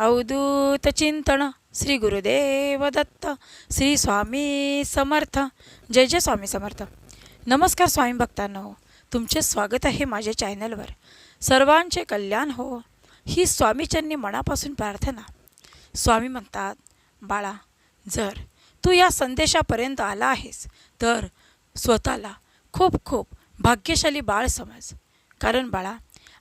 अवधूत चिंतन श्री गुरुदेव दत्त श्री स्वामी समर्थ जय जय स्वामी समर्थ नमस्कार स्वामी भक्तांनो तुमचे स्वागत आहे माझ्या चॅनलवर सर्वांचे कल्याण हो ही स्वामीचरणी मनापासून प्रार्थना स्वामी म्हणतात बाळा जर तू या संदेशापर्यंत आला आहेस तर स्वतःला खूप खूप भाग्यशाली बाळ समज कारण बाळा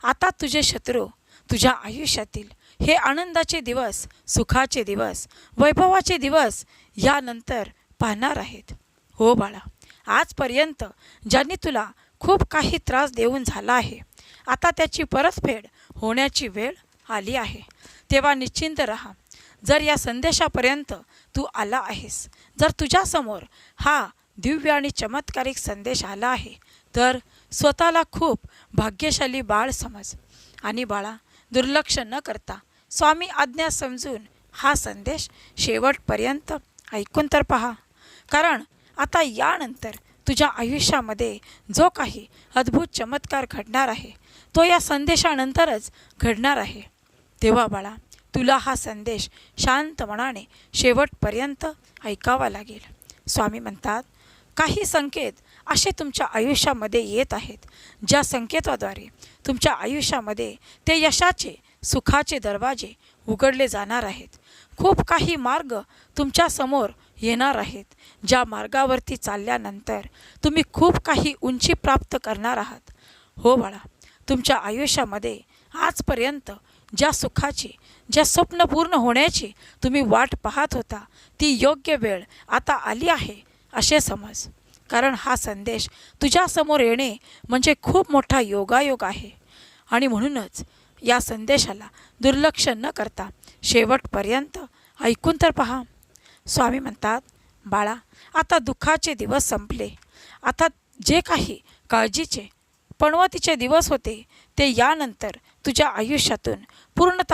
आता तुझे शत्रू तुझ्या आयुष्यातील हे आनंदाचे दिवस सुखाचे दिवस वैभवाचे दिवस यानंतर पाहणार आहेत. हो बाळा आजपर्यंत ज्यांनी तुला खूप काही त्रास देऊन झाला आहे आता त्याची परतफेड होण्याची वेळ आली आहे. तेव्हा निश्चिंत राहा. जर या संदेशापर्यंत तू आला आहेस जर तुझ्यासमोर हा दिव्य आणि चमत्कारिक संदेश आला आहे तर स्वतःला खूप भाग्यशाली बाळ समज. आणि बाळा दुर्लक्ष न करता स्वामी आज्ञा समजून हा संदेश शेवटपर्यंत ऐकून तर पहा. कारण आता यानंतर तुझ्या आयुष्यामध्ये जो काही अद्भुत चमत्कार घडणार आहे तो या संदेशानंतरच घडणार आहे. तेव्हा बाळा तुला हा संदेश शांत मनाने शेवटपर्यंत ऐकावा लागेल. स्वामी म्हणतात काही संकेत असे तुमच्या आयुष्यामध्ये येत आहेत ज्या संकेताद्वारे तुमच्या आयुष्यामध्ये ते यशाचे सुखाचे दरवाजे उघडले जाणार आहेत. खूप काही मार्ग तुमच्यासमोर येणार आहेत. ज्या मार्गावरती चालल्यानंतर तुम्ही खूप काही उंची प्राप्त करणार आहात. हो बाळा तुमच्या आयुष्यामध्ये आजपर्यंत ज्या सुखाची ज्या स्वप्न पूर्ण होण्याची तुम्ही वाट पाहत होता ती योग्य वेळ आता आली आहे असे समज. कारण हा संदेश तुझ्यासमोर येणे म्हणजे खूप मोठा योगायोग आहे. आणि म्हणूनच या संदेशाला दुर्लक्ष न करता शेवटपर्यंत ऐकून तर पहा. स्वामी म्हणतात बाळा आता दुःखाचे दिवस संपले. आता जे काही काळजीचे पणवतीचे दिवस होते ते यानंतर तुझ्या आयुष्यातून पूर्णत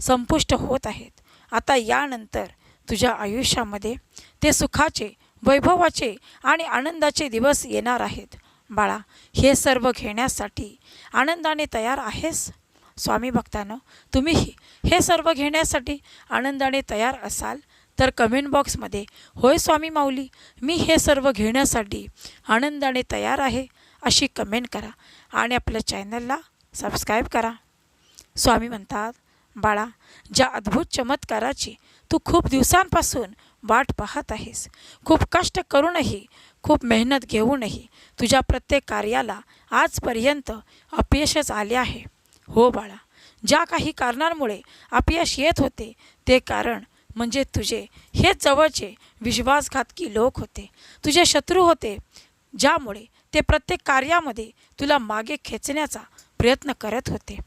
संपुष्ट होत आहेत. आता यानंतर तुझ्या आयुष्यामध्ये ते सुखाचे वैभवाचे आणि आनंदाचे दिवस येणार आहेत. बाळा हे सर्व घेण्यासाठी आनंदाने तयार आहेस? स्वामी भक्तानं तुम्हीही हे सर्व घेण्यासाठी आनंदाने तयार असाल तर कमेंट बॉक्समध्ये होय स्वामी माऊली मी हे सर्व घेण्यासाठी आनंदाने तयार आहे अशी कमेंट करा आणि आपल्या चॅनलला सबस्क्राईब करा. स्वामी म्हणतात बाळा ज्या अद्भुत चमत्काराची तू खूप दिवसांपासून वाट पाहत आहेस खूप कष्ट करूनही खूप मेहनत घेऊनही तुझ्या प्रत्येक कार्याला आजपर्यंत अपयशच आले आहे. हो बाळा ज्या काही कारणांमुळे अपयश येत होते ते कारण म्हणजे तुझे हेच जवळचे विश्वासघातकी लोक होते. तुझे शत्रू होते ज्यामुळे ते प्रत्येक कार्यामध्ये तुला मागे खेचण्याचा प्रयत्न करत होते.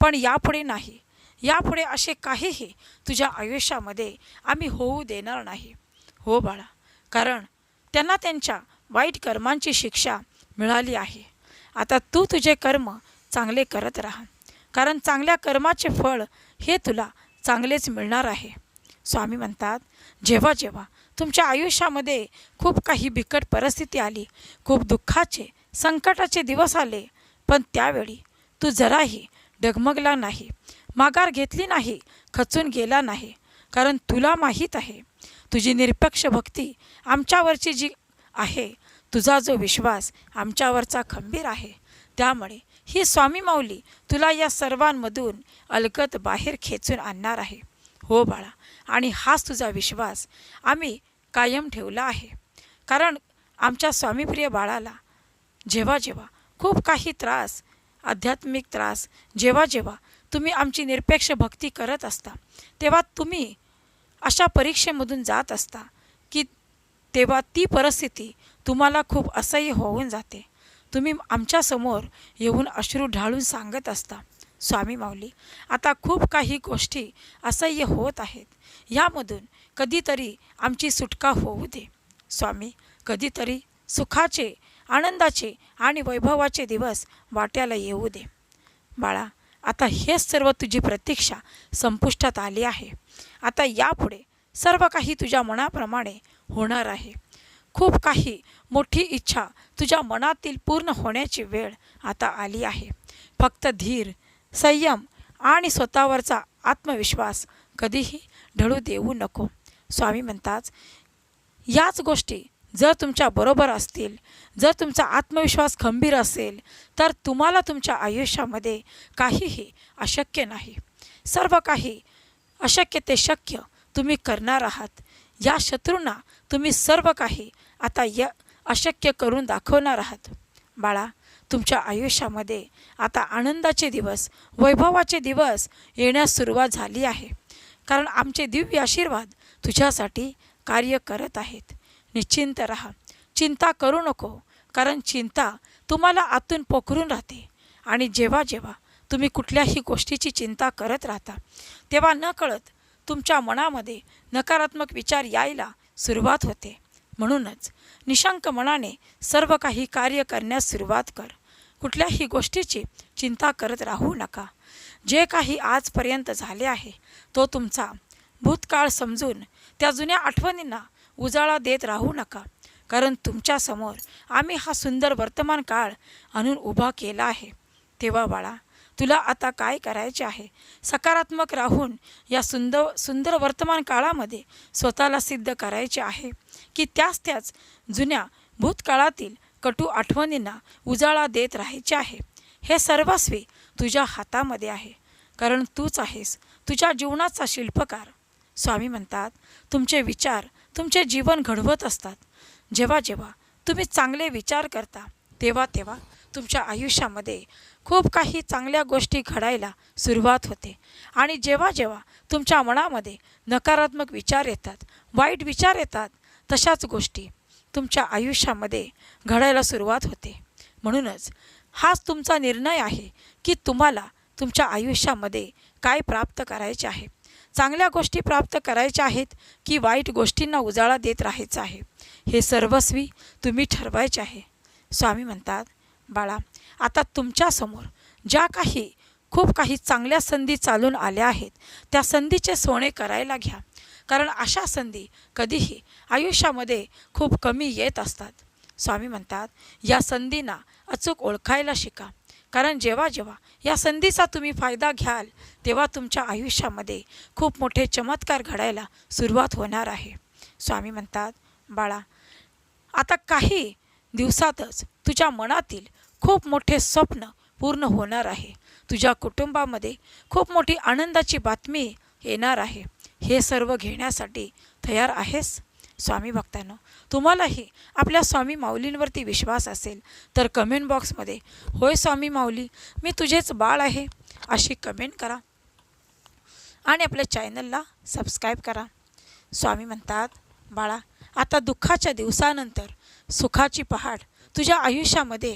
पण यापुढे नाही. यापुढे असे काहीही तुझ्या आयुष्यामध्ये आम्ही होऊ देणार नाही. हो बाळा कारण त्यांना त्यांच्या वाईट कर्मांची शिक्षा मिळाली आहे. आता तू तुझे कर्म चांगले करत राहा. कारण चांगल्या कर्माचे फळ हे तुला चांगलेच मिळणार आहे. स्वामी म्हणतात जेव्हा जेव्हा तुमच्या आयुष्यामध्ये खूप काही बिकट परिस्थिती आली खूप दुःखाचे संकटाचे दिवस आले पण त्यावेळी तू जराही डगमगला नाही माघार घेतली नाही खचून गेला नाही. कारण तुला माहीत आहे तुझी निरपेक्ष भक्ती आमच्यावरची जी आहे तुझा जो विश्वास आमच्यावरचा खंबीर आहे त्यामुळे ही स्वामी माऊली तुला या सर्वांमधून अलगत बाहेर खेचून आणणार आहे. हो बाळा आणि हाच तुझा विश्वास आम्ही कायम ठेवला आहे. कारण आमच्या स्वामीप्रिय बाळाला जेव्हा जेव्हा खूप काही त्रास आध्यात्मिक त्रास जेव्हा जेव्हा तुम्ही आमची निरपेक्ष भक्ती करत असता तेव्हा तुम्ही अशा परीक्षेमधून जात असता की तेव्हा ती परिस्थिती तुम्हाला खूप असह्य होऊन जाते. तुम्ही आमच्यासमोर येऊन अश्रू ढाळून सांगत असता. स्वामी माऊली आता खूप काही गोष्टी असह्य होत आहेत. यामधून कधीतरी आमची सुटका होऊ दे. स्वामी कधीतरी सुखाचे आनंदाचे आणि वैभवाचे दिवस वाट्याला येऊ दे. बाळा आता हेच सर्व तुझी प्रतीक्षा संपुष्टात आली आहे. आता यापुढे सर्व काही तुझ्या मनाप्रमाणे होणार आहे. खूप काही मोठी इच्छा तुझ्या मनातील पूर्ण होण्याची वेळ आता आली आहे. फक्त धीर संयम आणि स्वतःवरचा आत्मविश्वास कधीही ढळू देऊ नको. स्वामी म्हणतात याच गोष्टी जर तुमच्या बरोबर असतील जर तुमचा आत्मविश्वास खंबीर असेल तर तुम्हाला तुमच्या आयुष्यामध्ये काहीही अशक्य नाही. सर्व काही अशक्य ते शक्य तुम्ही करणार आहात. या शत्रूंना तुम्ही सर्व काही आता य अशक्य करून दाखवणार आहात. बाळा तुमच्या आयुष्यामध्ये आता आनंदाचे दिवस वैभवाचे दिवस येण्यास सुरुवात झाली आहे. कारण आमचे दिव्य आशीर्वाद तुझ्यासाठी कार्य करत आहेत. निश्चिंत राहा. चिंता करू नको कारण चिंता तुम्हाला आतून पोखरून राहते. आणि जेव्हा जेव्हा तुम्ही कुठल्याही गोष्टीची चिंता करत राहता तेव्हा न कळत तुमच्या मनामध्ये नकारात्मक विचार यायला सुरुवात होते. म्हणूनच निशंक मनाने सर्व काही कार्य करण्यास सुरुवात कर. कुठल्याही गोष्टीची चिंता करत राहू नका. जे काही आजपर्यंत झाले आहे तो तुमचा भूतकाळ समजून त्या जुन्या आठवणींना उजाळा देत राहू नका. कारण तुमच्यासमोर आम्ही हा सुंदर वर्तमान काळ आणून उभा केला आहे. तेव्हा बाळा तुला आता काय करायचे आहे? सकारात्मक राहून या सुंदर सुंदर वर्तमान काळामध्ये स्वतःला सिद्ध करायचे आहे. की त्याच त्याच जुन्या भूतकाळातील कटू आठवणींना उजाळा देत राहायचे आहे. हे सर्वस्वी तुझ्या हातामध्ये आहे. कारण तूच आहेस. तुझ्या जीवनाचा शिल्पकार. स्वामी म्हणतात तुमचे विचार तुमचे जीवन घडवत असतात. जेव्हा जेव्हा तुम्ही चांगले विचार करता तेव्हा तेव्हा तुमच्या आयुष्यामध्ये खूप काही चांगल्या गोष्टी घडायला सुरुवात होते. आणि जेव्हा जेव्हा तुमच्या मनामध्ये नकारात्मक विचार येतात वाईट विचार येतात तशाच गोष्टी तुमच्या आयुष्यामध्ये घडायला सुरुवात होते. म्हणूनच हाच तुमचा निर्णय आहे की तुम्हाला तुमच्या आयुष्यामध्ये काय प्राप्त करायचे आहे. चांगल्या गोष्टी प्राप्त करायच्या आहेत की वाईट गोष्टींना उजाळा देत राहायचं आहे. हे सर्वस्वी तुम्ही ठरवायचे आहे. स्वामी म्हणतात बाळा आता तुमच्यासमोर ज्या काही खूप काही चांगल्या संधी चालून आल्या आहेत त्या संधीचे सोने करायला घ्या. कारण अशा संधी कधीही आयुष्यामध्ये खूप कमी येत असतात. स्वामी म्हणतात या संधींना अचूक ओळखायला शिका. कारण जेव्हा जेव्हा या संधीचा तुम्ही फायदा घ्याल तेव्हा तुमच्या आयुष्यामध्ये खूप मोठे चमत्कार घडायला सुरुवात होणार आहे. स्वामी म्हणतात बाळा आता काही दिवसातच तुझ्या मनातील खूप मोठे स्वप्न पूर्ण होणार आहे. तुझ्या कुटुंबामध्ये खूप मोठी आनंदाची बातमी येणार आहे. हे सर्व घेण्यासाठी तयार आहेस? स्वामी भक्तांनो तुम्हालाही आपल्या स्वामी माऊलींवरती विश्वास असेल तर कमेंट बॉक्समध्ये होय स्वामी माऊली मी तुझेच बाळ आहे अशी कमेंट करा. आणि आपल्या चॅनलला सबस्क्राईब करा. स्वामी म्हणतात बाळा आता दुःखाच्या दिवसानंतर सुखाची पहाड तुझ्या आयुष्यामध्ये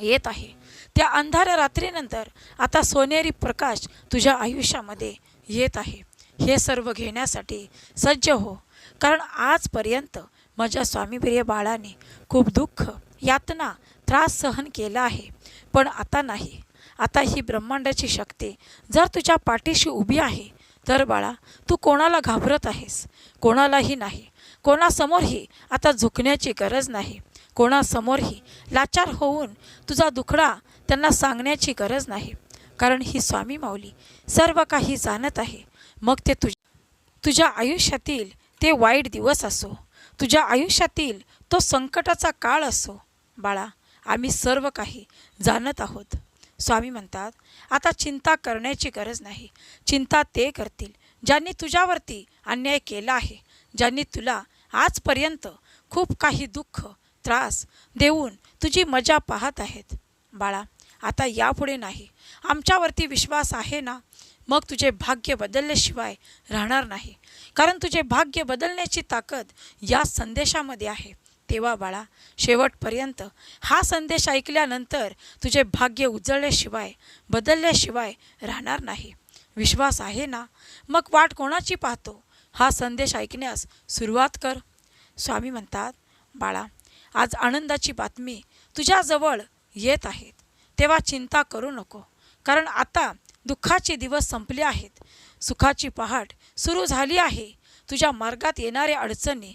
येत आहे. त्या अंधार रात्रीनंतर आता सोनेरी प्रकाश तुझ्या आयुष्यामध्ये येत आहे. हे सर्व घेण्यासाठी सज्ज हो कारण आजपर्यंत माझ्या स्वामीप्रिय बाळाने खूप दुःख यातना त्रास सहन केला आहे. पण आता नाही. आता ही ब्रह्मांडाची शक्ती जर तुझ्या पाठीशी उभी आहे तर बाळा तू कोणाला घाबरत आहेस? कोणालाही नाही. कोणासमोरही आता झुकण्याची गरज नाही. कोणासमोरही लाचार होऊन तुझा दुखडा त्यांना सांगण्याची गरज नाही. कारण ही स्वामी माऊली सर्व काही जाणत आहे. मग ते तुझ तुझ्या आयुष्यातील ते वाईट दिवस असो. तुझ्या आयुष्यातील तो संकटाचा काळ असो. बाळा आम्ही सर्व काही जाणत आहोत. स्वामी म्हणतात आता चिंता करण्याची गरज नाही. चिंता ते करतील ज्यांनी तुझ्यावरती अन्याय केला आहे ज्यांनी तुला आजपर्यंत खूप काही दुःख त्रास देऊन तुझी मजा पाहत आहेत. बाळा आता यापुढे नाही. आमच्यावरती विश्वास आहे ना? मग तुझे भाग्य बदलल्याशिवाय राहणार नाही. कारण तुझे भाग्य बदलण्याची ताकद या संदेशामध्ये आहे. तेव्हा बाळा शेवटपर्यंत हा संदेश ऐकल्यानंतर तुझे भाग्य उजळल्याशिवाय बदलल्याशिवाय राहणार नाही. विश्वास आहे ना? मग वाट कोणाची पाहतो? हा संदेश ऐकण्यास सुरुवात कर. स्वामी म्हणतात बाळा आज आनंदाची बातमी तुझ्याजवळ येत आहेत. तेव्हा चिंता करू नको. कारण आता दुःखाचे दिवस संपले आहेत. सुखाची पहाट सुरू झाली आहे. तुझ्या मार्गात येणाऱ्या अडचणी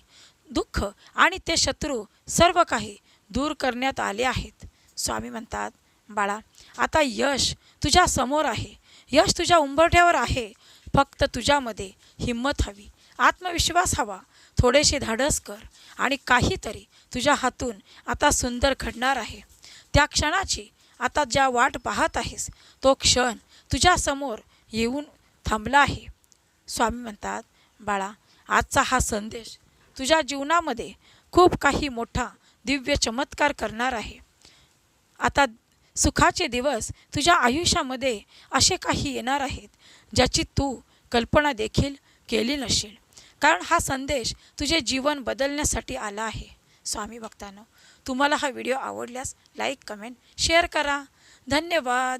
दुःख आणि ते शत्रू सर्व काही दूर करण्यात आले आहेत. स्वामी म्हणतात बाळा आता यश तुझ्या समोर आहे. यश तुझ्या उंबरठ्यावर आहे. फक्त तुझ्यामध्ये हिंमत हवी. आत्मविश्वास हवा. थोडेसे धाडस कर आणि काहीतरी तुझ्या हातून आता सुंदर घडणार आहे. त्या क्षणाची आता ज्या वाट पाहत आहेस तो क्षण तुझ्यासमोर येऊन थांबला आहे. स्वामी म्हणतात बाळा आजचा हा संदेश तुझ्या जीवनामध्ये खूप काही मोठा दिव्य चमत्कार करणार आहे. आता सुखाचे दिवस तुझ्या आयुष्यामध्ये असे काही येणार आहेत ज्याची तू कल्पना देखील केली नसेल. कारण हा संदेश तुझे जीवन बदलण्यासाठी आला आहे. स्वामी भक्तांनो तुम्हाला हा व्हिडिओ आवडल्यास लाईक कमेंट शेअर करा. धन्यवाद.